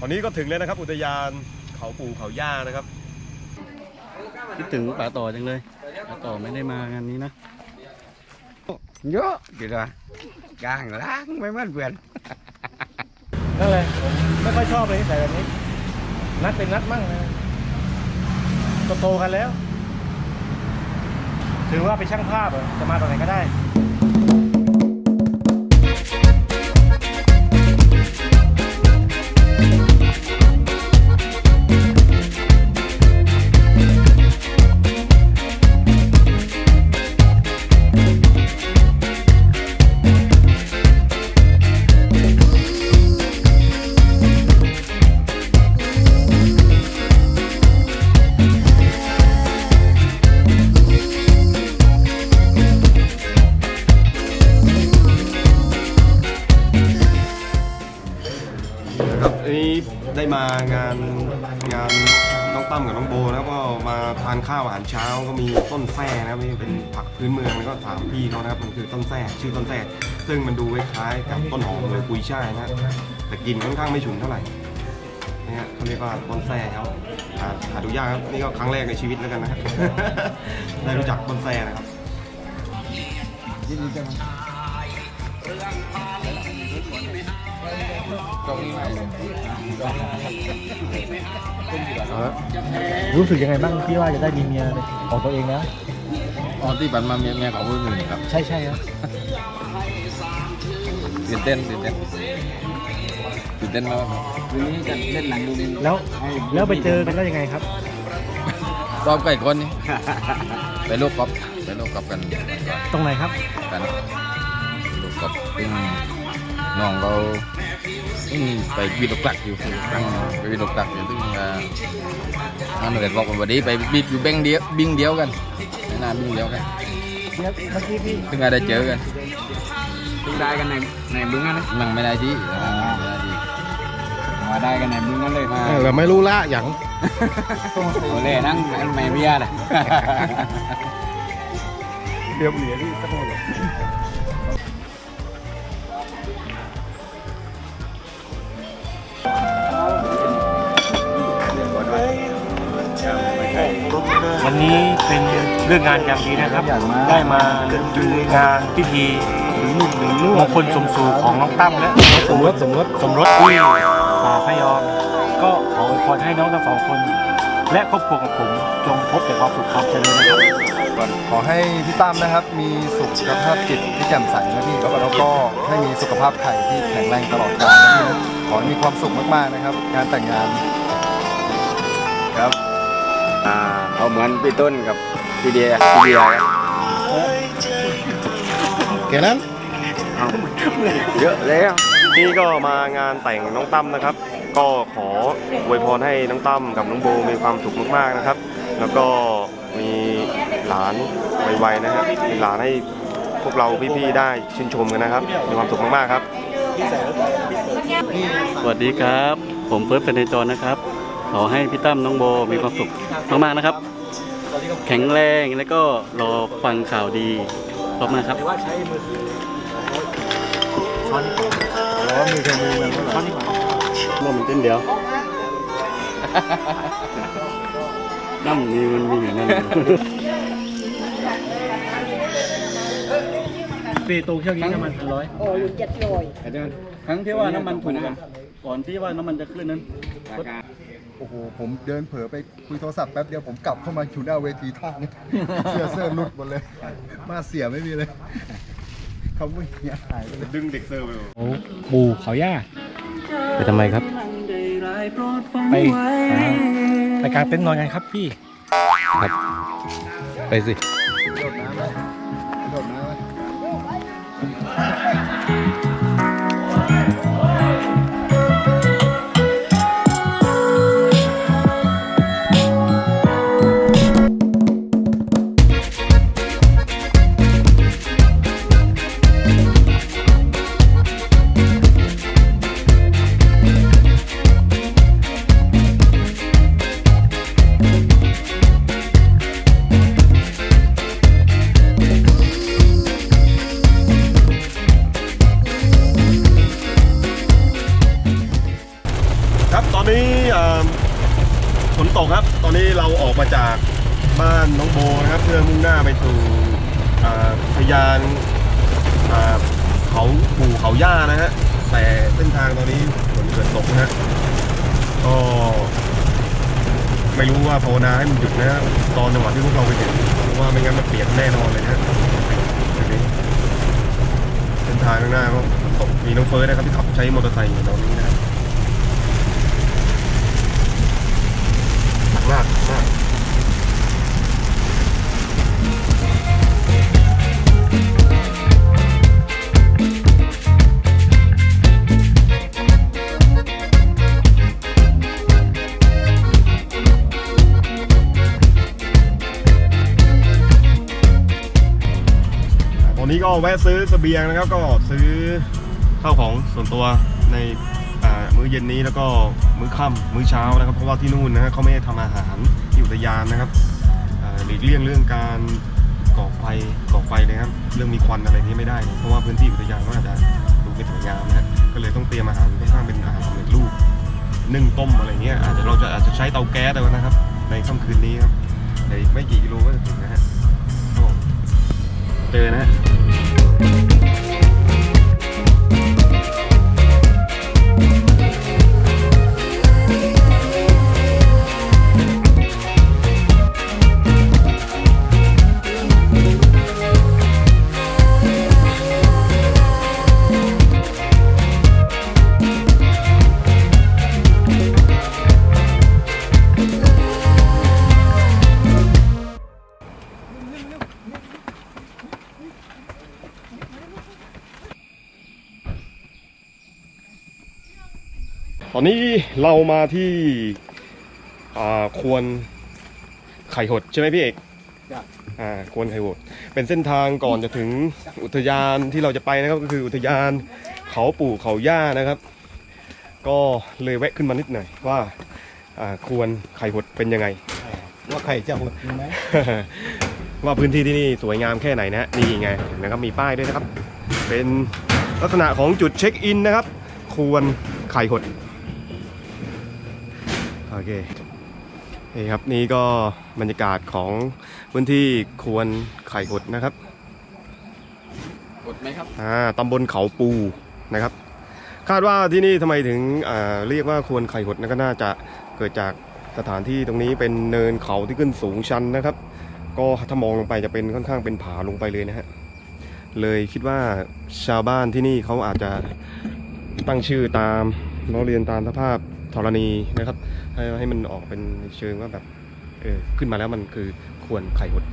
ตอนนี้ก็ถึงแล้วนะครับ อุทยานเขาปู่เขาย่านะครับคิดถึงป่าต่อจังเลยป่าต่อไม่ได้มางานนี้นะเยอะดีละกลางล้างไม่เหมือนเพื่อนนั่นแหละผมไม่ค่อยชอบเลยแต่แบบนี้ นัดเป็นนัดมั่งนะโตๆกันแล้ว ถือว่าเป็นช่างภาพอะจะมาตอนไหนก็ได้ ได้มางานงานน้องตั้มกับน้องโบนะครับก็มาทานข้าวอาหารเช้าก็มีต้นแส้นะครับนี่เป็นผักพื้นเมืองแล้วก็ถามพี่เขานะครับมันคือต้นแส้ชื่อต้นแส้ซึ่งมันดูคล้ายๆกับต้นหอมเลยกุยช่ายนะแต่กลิ่นค่อนข้างไม่ฉุนเท่าไหร่นะฮะเขาเรียกว่าต้นแส้ครับหาหาดูยากครับนี่ก็ครั้งแรกในชีวิตแล้วกันนะครับได้รู้จักต้นแส้นะครับ รู้สึกยังไงบ้างที่ว่าจะได้มีเมียเป็นของตัวเองแล้วอ๋อที่ปันมาเมียเมียของผู้อื่นครับ ใช่ใช่ครับตื่นเต้นตื่นเต้นตื่นเต้นมากครับวันนี้จะเล่นหนังดูนี่แล้วแล้วไปเจอกันได้ยังไงครับซ้อมไก่คนนี่ไปลูกกอล์ฟไปลูกกอล์ฟกัน ตรงไหนครับกันลูกกอล์ฟซึ่งน้องเราอืม ไปวิดอกตักอยู่ตั้งไปวิดอกตักอยู่ซึ่งอ่าอันเด็ดบอกว่าวันนี้ไปบิดอยู่แบงค์เดียวบิงเดียวกันไม่นานบิงเดียวกันเมื่อกี้พี่ซึ่งอาจได้เจอกันได้กันในในบึงนั่นนะมันไม่ได้ที่อ่าไม่ได้ที่มาได้กันในบึงนั่นเลยมาเราไม่รู้ละอย่างโอเล่นั่งไม่เบียร์เลยเดียวเหลียพี่สักหน่อ วันนี้เป็นเรื่องงานยามดีนะครับ ได้มาดูงานพิธีมงคลสมสู่ของน้องตั้มและสมรสสมรสสมรสที่ป่าพยอมก็ขออวยพรให้น้องทั้งสองคน และครอบครัวของผมจงพบแต่ความสุขความเจริญนะครับขอให้พี่ตั้มนะครับ มีสุขภาพจิตที่แจ่มใสนะพี่แล้วก็ให้มีสุขภาพไข่ที่แข็งแรงตลอดกาลนะพี่ ขอให้มีความสุขมากๆนะครับ งานแต่งงานครับอ่าเอาเหมือนพี่ต้นกับพี่เดียพี่เดียครับแค่นั้นเยอะแล้วนี่ก็มางานแต่งน้องตั้มนะครับ ก็ขออวยพรให้น้องตั้มกับน้องโบมีความสุขมากๆนะครับ แล้วก็มีหลานไวๆนะครับมีหลานให้พวกเราพี่ๆได้ชื่นชมกันนะครับ มีความสุขมากๆครับ สวัสดีครับ ผมเฟิร์สเป็นในจรนะครับ ขอให้พี่ตั้มน้องโบมีความสุขมากๆนะครับ แข็งแรงแล้วก็รอฟังข่าวดีขอบคุณมากครับอ๋อมือแค่มือมันก็หรอน้ำมันเต้นเดียวน้ำนี่มันมีอย่างนั้ นปีตูเที่ยวนี้น้ำมันพันร้อยโอ้ยเจ็ดร้อยครั้งที่ว่าน้ำมันถูกอะก่อนที่ว่าน้ำมันจะขึ้นนั้นโอ้โห ผมเดินเผลอไปคุยโทรศัพท์แป๊บเดียวผมกลับเข้ามาอยู่หน้าเวทีท่านี่เสื้อเสื้อหลุดหมดเลย มาเสียไม่มีเลยเขาไม่เหี้ยหายไปเลย ดึงเด็กเซอร์ไปโอ้ปูเขาย่า ไปทำไมครับ ไปอ่าไปกลางเต็นท์นอนกันครับพี่ ไปสิ ออกมาจากบ้านน้องโบนะครับเพื่อมุ่งหน้าไปสู่พยานเขาปู่เขาย่านะฮะแต่เส้นทางตอนนี้ฝนเกิดตกนะฮะก็ไม่รู้ว่าภาวนาให้มันหยุดนะฮะตอนจังหวะที่พวกเราไปถึงเพราะว่าไม่งั้นมันเปียกแน่นอนเลยนะฮะเส้นทางข้างหน้าก็ฝนตกมีน้องเฟิร์สนะครับที่ขับใช้มอเตอร์ไซค์อยู่ตอนนี้นะครับ หนั กมากมากตอนนี้ก็แวะซื้อเสบียงนะครับ ก็ซื้อข้าวของส่วนตัวใน มื้อเย็นนี้แล้วก็มื้อค่ำมื้อเช้านะครับ เพราะว่าที่นู่นนะฮะเขาไม่ได้ทำอาหารที่อุทยานนะครับหลีกเลี่ยงเรื่องการก่อไฟก่อไฟเลยครับ เรื่องมีควันอะไรนี้ไม่ได้ เพราะว่าพื้นที่อุทยานก็อาจจะดูไม่สวยงามนะฮะก็เลยต้องเตรียมอาหารค่อนข้างเป็นอาหารสำเร็จรูปนึ่งต้มอะไรเงี้ยอาจจะเราจะอาจจะใช้เตาแก๊สเอานะครับ ในค่ำคืนนี้ครับในไม่กี่กิโลก็จะถึงนะฮะครับผมเจอนะฮะ อนนี้เรามาที่อ่าควรไข่หดใช่ไหมพี่เอกอ่าควรไข่หด เป็นเส้นทางก่อนจะถึงอุทยานที่เราจะไปนะครับ ก็คืออุทยานเขาปู่เขาย่านะครับ ก็เลยแวะขึ้นมานิดหน่อยว่าอ่าควรไข่หดเป็นยังไง ว่าใครจะหดไหมว่าพื้นที่ที่นี่สวยงามแค่ไหนนะนี่ไงเห็นนะครับมีป้ายด้วยนะครับ เป็นลักษณะของจุดเช็คอินนะครับ ควรไข่หด โอเคนี่ครับนี่ก็บรรยากาศของพื้นที่ควรไข่หดนะครับกดไหมครับอ่าตำบลเขาปูนะครับ คาดว่าที่นี่ทำไมถึงอ่าเรียกว่าควรไข่หดนะก็น่าจะเกิดจากสถานที่ตรงนี้เป็นเนินเขาที่ขึ้นสูงชันนะครับ ก็ถ้ามองลงไปจะเป็นค่อนข้างเป็นผาลงไปเลยนะฮะเลยคิดว่าชาวบ้านที่นี่เขาอาจจะตั้งชื่อตามล้อเรียนตามสภาพ ธรณีนะครับ ให้ให้มันออกเป็นเชิงว่าแบบเออขึ้นมาแล้วมันคือควรไข่หด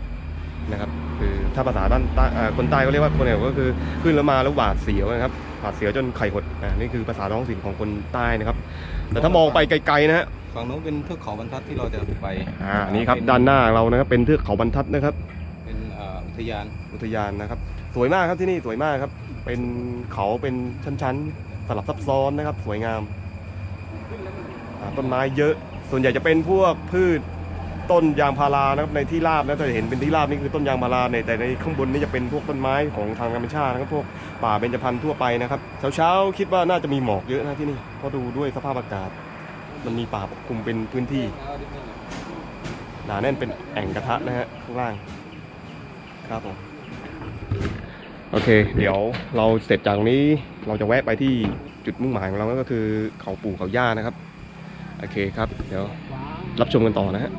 นะครับ คือถ้าภาษาด้านใต้อ่าคนใต้ก็เรียกว่าควรไข่หดก็คือขึ้นแล้วมาแล้วหวาดเสียวนะครับหวาดเสียวจนไข่หดอ่านี่คือภาษาท้องถิ่นของคนใต้นะครับ แต่ถ้ามองไปไกลๆนะฮะฝั่งโน้นเป็นเทือกเขาบรรทัดที่เราจะไปอ่านี่ครับด้านหน้าเรานะครับเป็นเทือกเขาบรรทัดนะครับ เป็นอุทยานอุทยานนะครับ สวยมากครับที่นี่สวยมากครับ เป็นเขาเป็นชั้นๆสลับซับซ้อนนะครับ สวยงามอ่า ต้นไม้เยอะ ส่วนใหญ่จะเป็นพวกพืชต้นยางพารานะครับในที่ราบนะถ้าเห็นเป็นที่ราบนี่คือต้นยางพาราในแต่ในข้างบนนี่จะเป็นพวกต้นไม้ของทางธรรมชาตินะครับพวกป่าเบญจพรรณทั่วไปนะครับเช้าๆคิดว่าน่าจะมีหมอกเยอะนะที่นี่เพราะดูด้วยสภาพอากาศ มันมีป่าปกคลุมเป็นพื้นที่หนาแน่นเป็นแอ่งกระทะนะฮะข้างล่างครับผมโอเค เดี๋ยวเราเสร็จจากตรงนี้เราจะแวะไปที่ จุดมุ่งหมายของเราก็คือเขาปู่เขาย่านะครับ โอเคครับ เดี๋ยวรับชมกันต่อนะฮะ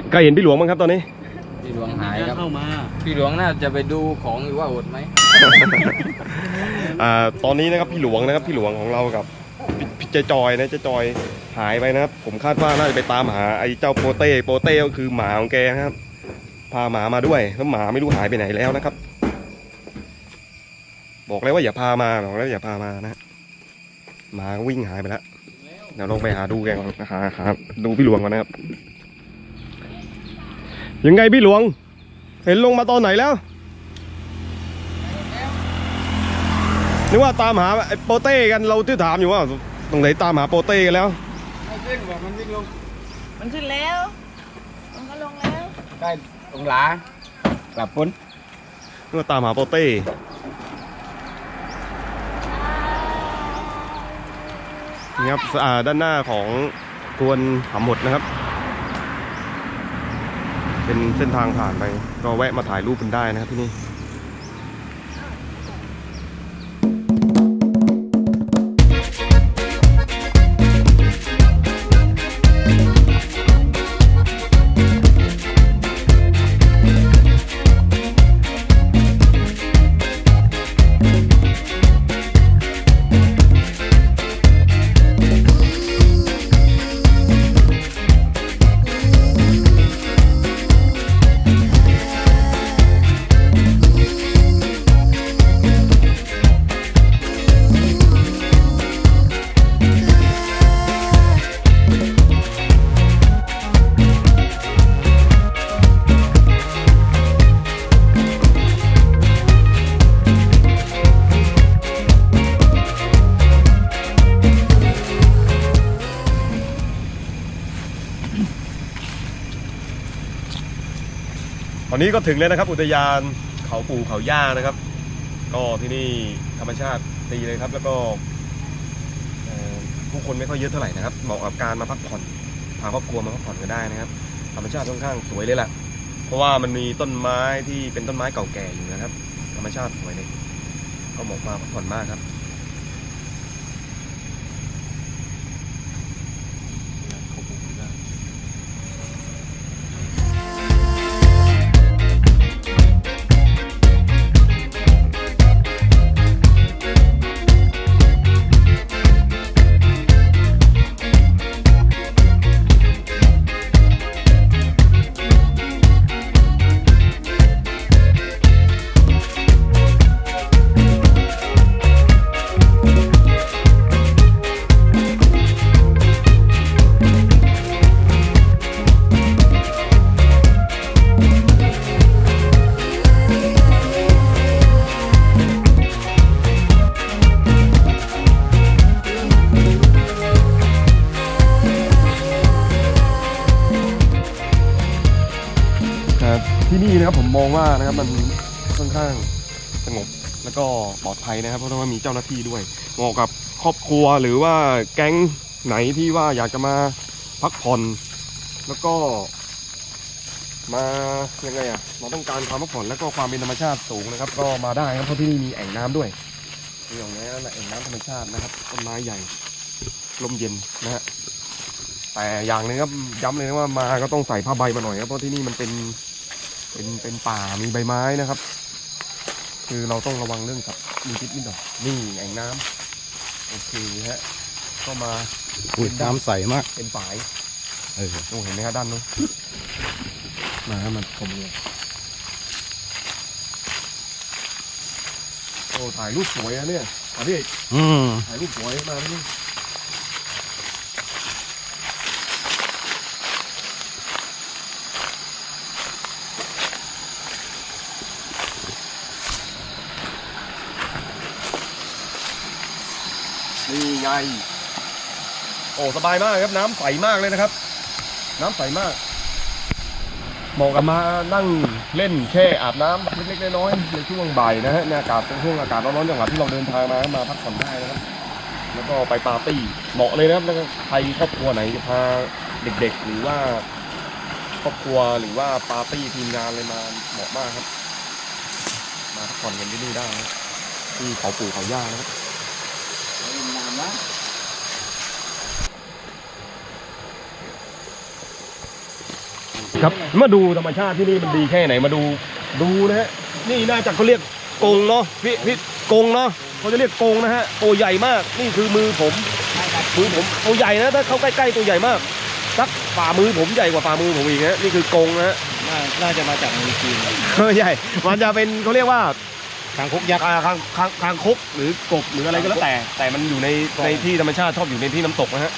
พี่ใครเห็นพี่หลวงบ้างครับตอนนี้ พี่หลวงหายครับ เข้ามาพี่หลวงน่าจะไปดูของอยู่ว่าอดไหม อ่าตอนนี้นะครับพี่หลวงนะครับพี่หลวงของเรากับพี่พี่เจจอยนะเจจอยหายไปนะครับ ผมคาดว่าน่าจะไปตามหาไอ้เจ้าโปเต้โปเต้ก็คือหมาของแกนะครับ พาหมามาด้วยแล้วหมาไม่รู้หายไปไหนแล้วนะครับ บอกแล้วว่าอย่าพามาบอกแล้วอย่าพามานะหมาก็วิ่งหายไปแล้วเดี๋ยวลองไปหาดูแกก่อนหาหาดูพี่หลวงก่อนนะครับ ยังไงพี่หลวง เห็นลงมาตอนไหนแล้วนึกว่าตามหาไอ้โปเต้กันเราที่ถามอยู่ว่าตรงไหนตามหาโปเต้กันแล้วมันวิ่งลง มันขึ้นแล้วมันก็ลงแล้วได้ตรงหลากลับพ้นนึกว่าตามหาโปเต้นี่ครับอ่าด้านหน้าของทวนหำหมดนะครับ เป็นเส้นทางผ่านไป ก็แวะมาถ่ายรูปกันได้นะครับที่นี่ ตอนนี้ก็ถึงแล้วนะครับ อุทยานเขาปู่เขาย่านะครับ ก็ที่นี่ธรรมชาติดีเลยครับ แล้วก็ผู้คนไม่ค่อยเยอะเท่าไหร่นะครับเหมาะกับการมาพักผ่อนพาครอบครัวมาพักผ่อนกันได้นะครับธรรมชาติค่อนข้างสวยเลยแหละเพราะว่ามันมีต้นไม้ที่เป็นต้นไม้เก่าแก่อยู่นะครับ ธรรมชาติสวยเลยก็เหมาะมาพักผ่อนมากครับ นะครับมันค่อนข้างสงบแล้วก็ปลอดภัยนะครับ เพราะว่ามีเจ้าหน้าที่ด้วยเหมาะกับครอบครัวหรือว่าแก๊งไหนที่ว่าอยากจะมาพักผ่อน แล้วก็มายังไงอะมาต้องการความพักผ่อนแล้วก็ความเป็นธรรมชาติสูงนะครับ ก็มาได้ครับเพราะที่นี่มีแอ่งน้ำด้วยมีอย่างนี้นั่นแหละแอ่งน้ำธรรมชาตินะครับต้นไม้ใหญ่ลมเย็นนะฮะแต่อย่างหนึงครับย้ำเลยนะว่ามาก็ต้องใส่ผ้าใบมาหน่อยครับเพราะที่นี่มันเป็น เป็นเป็นป่ามีใบไม้นะครับ คือเราต้องระวังเรื่องกับมีพิษนิดหน่อยนี่แอ่งน้ำโอเคฮะก็มาอุ้ยน้ำใสมากเป็นฝายเออโอ้เห็นไหมครับด้านนู้นมาครับมันชมเลยโอ้ถ่ายรูปสวยอะเนี่ยอะพี่เอกอืมถ่ายรูปสวยมาที่ ญ่ โอ้สบายมากครับน้ำใสมากเลยนะครับ น้ำใสมากเหมาะกับมานั่งเล่นแช่อาบน้ำเล็กๆน้อยๆในช่วงบ่ายนะฮะในอากาศเป็นช่วงอากาศร้อนๆจังหวะที่เราเดินทางมามาพักผ่อนได้นะครับ แล้วก็ไปปาร์ตี้เหมาะเลยนะครับแล้วก็ใครครอบครัวไหนจะพาเด็กๆ หรือว่าครอบครัวหรือว่าปาร์ตี้ทีมงานเลยมาเหมาะมากครับ มาพักผ่อนกันที่นี่ได้ที่เขาปู่เขาย่านะครับ น้ำวะ ครับมาดูธรรมชาติที่นี่มันดีแค่ไหนมาดูดูนะฮะนี่น่าจะเขาเรียกกงเนาะพี่พี่กงเนาะเขาจะเรียกกงนะฮะตัวใหญ่มากนี่คือมือผมมือผมตัวใหญ่นะถ้าเข้าใกล้ๆตัวใหญ่มากสักฝ่ามือผมใหญ่กว่าฝ่ามือผมอีกนะนี่คือกงนะฮะน่าจะมาจากเมืองจีนไม่ใหญ่มันจะเป็นเขาเรียกว่าทางคุกยักษ์อ่าคางคางคางคกหรือกบหรืออะไรก็แล้วแต่ แต่มันอยู่ในในที่ธรรมชาติชอบอยู่ในที่น้ำตกนะฮะ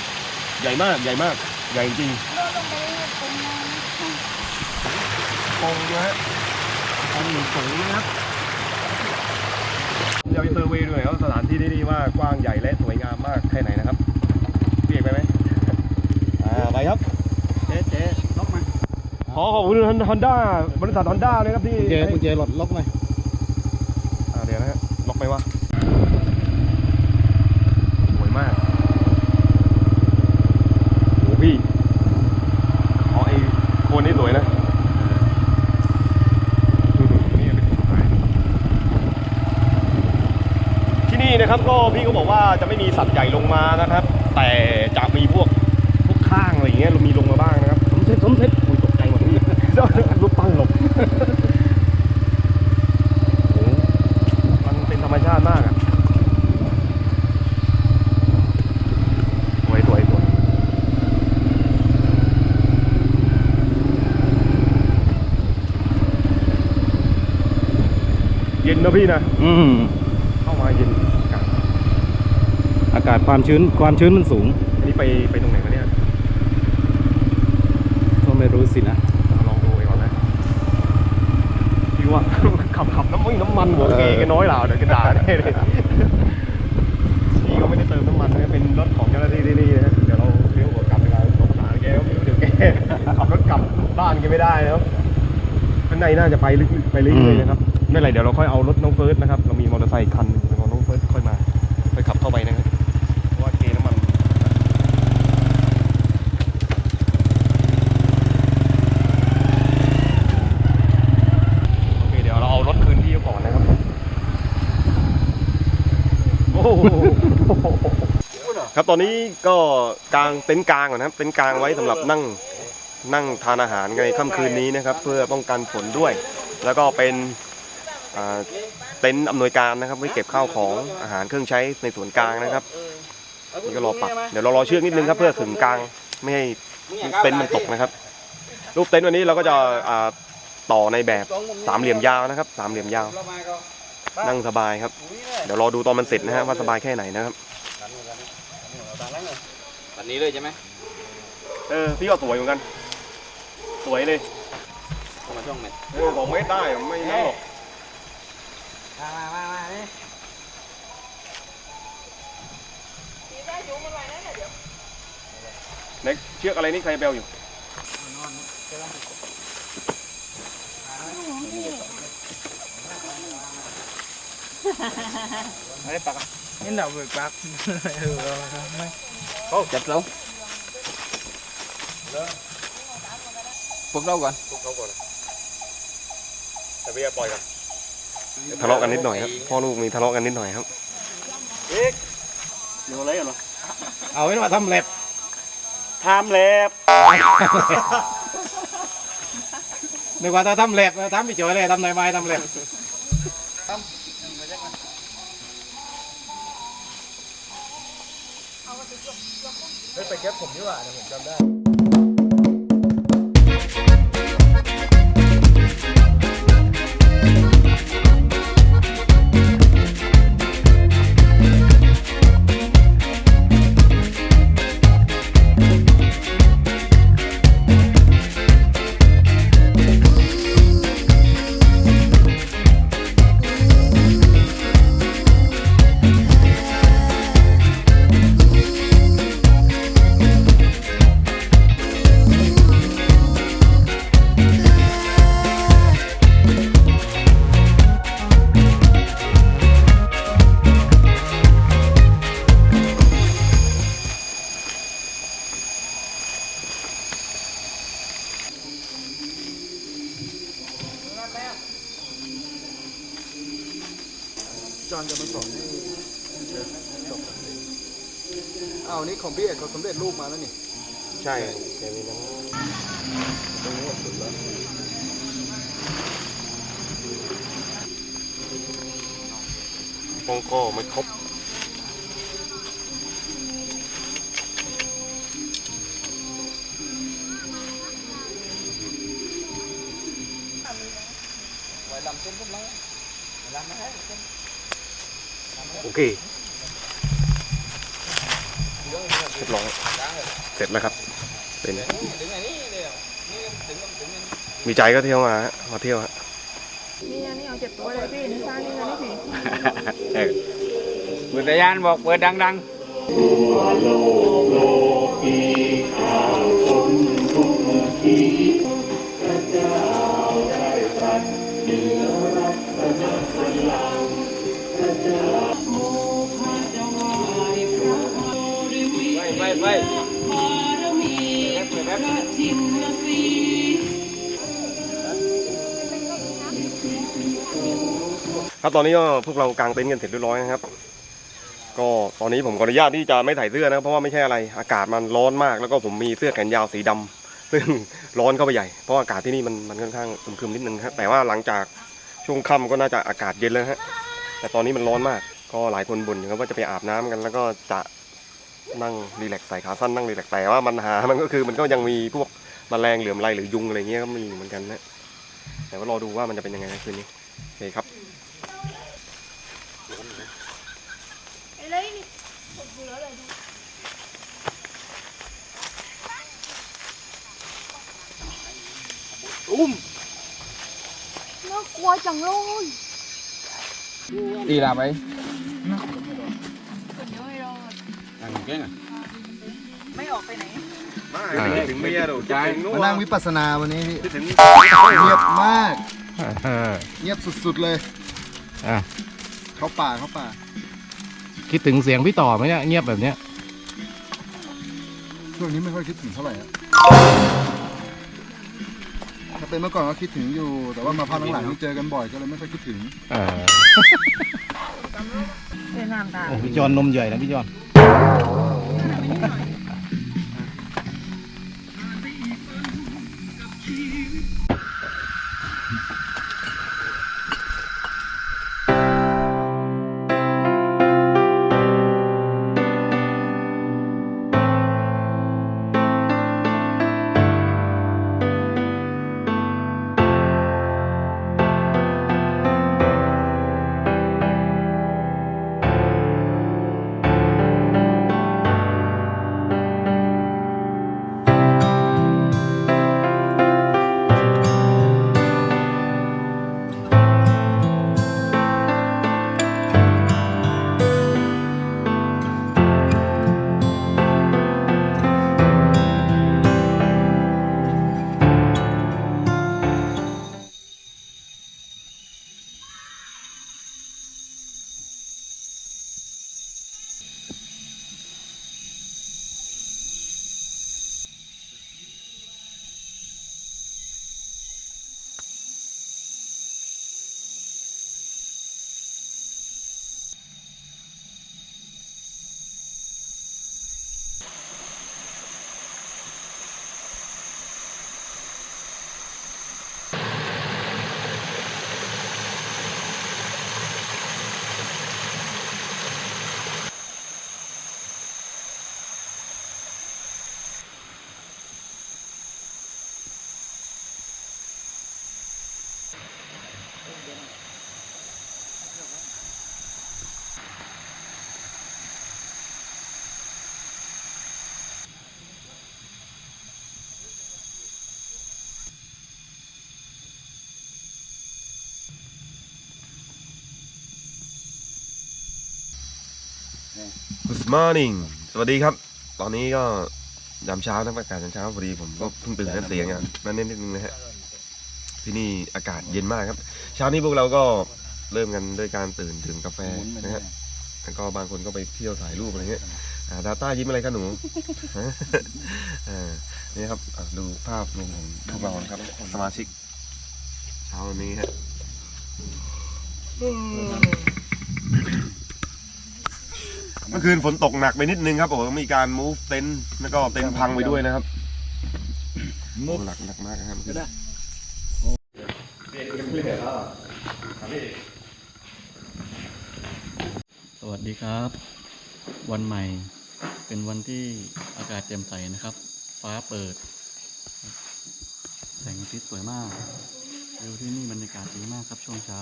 ใหญ่มากใหญ่มากใหญ่จริง กงนะฮะอันนี้สูงนะครับเดี๋ยวไปเซอร์เวย์ด้วยว่าสถานที่ที่นี่ว่ากว้างใหญ่และสวยงามมากแค่ไหนนะครับพี่เอกไปไหมอ่าไปครับเจ๊เจ๊ล็อกมาขอขอบคุณฮอนด้าบริษัทฮอนด้าเลยครับที่เจ๊ให้กุญแจรถล็อกหน่อยอ่าเดี๋ยวนะฮะล็อกไปวะสวยมากโหพี่อ๋อไอโคนนี่สวยนะนี่เป็นต้นไม้ที่ นี่นะครับก็พี่ก็บอกว่าจะไม่มีสัตว์ใหญ่ลงมานะครับ แต่จะมีพวกพวกข้างอะไรอย่างเงี้ยมีลงมาบ้างนะครับสมเซ็ตสมเซ็ตอุ้ยตกใจหมดพี่รูปปั้นหลบโอ้โหมันเป็นธรรมชาติมากอะสวยสวยสวยเย็นนะพี่นะ อืม เข้ามาเย็นอากาศ อากาศความชื้นความชื้นมันสูง อันนี้ไปไปตรงไหนมาเนี่ยก็ไม่รู้สินะลองดูไปก่อนนะพี่ว่าขับขับน้ำมันน้ำมันหัวเกยกันน้อยเหล่าเดี๋ยวกระดาแน่เลยพี่ก็ไม่ได้เติมน้ำมันนะเป็นรถของเจ้าหน้าที่ที่นี่นะเดี๋ยวเราเลี้ยวหัวกลับไปแล้วสงสารแกก็ไม่รู้เดี๋ยวแกขับรถกลับบ้านแกไม่ได้แล้วข้างในน่าจะไปลึกๆไปเรื่อยๆนะครับไม่เป็นไรเดี๋ยวเราค่อยเอารถน้องเฟิร์สนะครับเรามีมอเตอร์ไซค์อีกคันหนึงเป็นของน้องเฟิร์สค่อยมา ไปขับเข้าไปนะครับเพราะว่าเกน้ำมัน โอเคเดี๋ยวเราเอารถคืนที่ก่อนนะครับ โอ้โห ครับตอนนี้ก็กางเต็นท์กลางก่อนนะครับเต็นท์กลางไว้สำหรับนั่งนั่งทานอาหารในค่ำคืนนี้นะครับ เพื่อป้องกันฝนด้วย แล้วก็เป็นอ่าเต็นท์อำนวยการนะครับไว้เก็บข้าวของอาหารเครื่องใช้ในส่วนกลางนะครับนี่ก็รอปักเดี๋ยวเรารอเชือกนิดนึงครับเพื่อขึงกลางไม่ให้เต็นท์มันตกนะครับ รูปเต็นท์วันนี้เราก็จะอ่าต่อในแบบสามเหลี่ยมยาวนะครับสามเหลี่ยมยาว นั่งสบายครับ เดี๋ยวรอดูตอนมันเสร็จนะฮะว่าสบายแค่ไหนนะครับ แบบนี้เลยใช่ไหมเออพี่ก็สวยเหมือนกัน สวยเลยเข้ามาช่องเม็ดเออสองเมตรได้ไม่นั่นหรอกเน็กเชือกอะไรนี่ใครเบลอยู่นี่เราเบิกปักเออไม่ จับเราพวกเราก่อนแต่พี่ปล่อยกันทะเลาะกันนิดหน่อยครับพ่อลูกมีทะเลาะกันนิดหน่อยครับ เดี๋ยวอะไรกันเหรอเอาไว้มาทำแลบทามแล็บนึกว่าจะทำแลบทำไปจ่อยเลยทำหน่อยไม้ทำแลบ แก๊ปผมดีกว่าเดี๋ยวผมจำได้ จบอ้าวนี่ของพี่เอกเขาสำเร็จรูปมาแล้วนี่ใช่แกมีน้ำปองก็ไม่ครบโอเค เรียบร้อยเสร็จแล้วครับ เป็นมีใจก็เที่ยวมาฮะมาเที่ยวฮะนี่อันนี้เอาเจ็บตัวเลยพี่นี่ซ่านี่นะนี่สิเออบุตรยานบอกเปิดดังๆ ครับตอนนี้ก็พวกเรากางเต็นท์กันเสร็จเรียบร้อยนะครับ ก็ตอนนี้ผมขออนุญาตที่จะไม่ใส่เสื้อนะครับเพราะว่าไม่ใช่อะไรอากาศมันร้อนมาก แล้วก็ผมมีเสื้อแขนยาวสีดำซึ่งร้อนเข้าไปใหญ่เพราะอากาศที่นี่มันมันค่อนข้างครึมนิดนึงครับแต่ว่าหลังจากช่วงค่ำก็น่าจะอากาศเย็นแล้วฮะแต่ตอนนี้มันร้อนมาก ก็หลายคนบ่นอยู่ครับว่าจะไปอาบน้ำกัน แล้วก็จะนั่งรีแลกซ์ใส่ขาสั้นนั่งรีแลกซ์แต่ว่ามันหามันก็คือมันก็ยังมีพวกแมลงเหลือมไรหรือยุงอะไรเงี้ยก็มีเหมือนกันนะแต่ว่ารอดูว่ามันจะเป็นยังไงนะคืนนี้โอเคครับ ไอ้เลยนี่ผมดูแล้วเลย อุ้มน่ากลัวจังเลยตีลาไปคนเดียวให้รอดอันเก่งอะไม่ออกไปไหนไม่ถึงเมียดูใจมานั่งวิปัสสนาวันนี้พี่ถึงเงียบมาก เงียบสุดๆเลยอะเขาป่าเขาป่า คิดถึงเสียงพี่ต่อไหมเนี่ยเงียบแบบเนี้ยช่วงนี้ไม่ค่อยคิดถึงเท่าไหร่อะถ้า เป็นเมื่อก่อนก็คิดถึงอยู่ แต่ว่ามาพักหลังๆนี่เจอกันบ่อยก็เลยไม่ค่อยคิดถึงเออเล่นน้ำตาโอ้พี่จอนนมใหญ่นะพี่จอน morning สวัสดีครับ ตอนนี้ก็ยามเช้านะอากาศยามเช้าพอดีผมก็เพิ่งตื่นนะเสียงอะนั่นนิดนึงนะฮะที่นี่อากาศเย็นมากครับ เช้านี้พวกเราก็เริ่มกันด้วยการตื่นดื่มกาแฟนะฮะแล้วก็บางคนก็ไปเที่ยวถ่ายรูปอะไรเงี้ยดาต้ายิ้มอะไรกันหนูนี่ครับดูภาพรวมของพวกเราครับ สมาชิก เช้าวันนี้ฮะ เมื่อคืนฝนตกหนักไปนิดนึงครับผมมีการ move เต็นท์แล้วก็เต็นท์พังไปด้วยนะครับมุกหนักหนักมากนะครับพี่สวัสดีครับ วันใหม่เป็นวันที่อากาศแจ่มใสนะครับ ฟ้าเปิด แสงอาทิตย์สวยมากวิวที่นี่บรรยากาศดีมากครับช่วงเช้า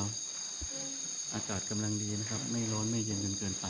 อากาศกำลังดีนะครับ ไม่ร้อนไม่เย็นจนเกินไป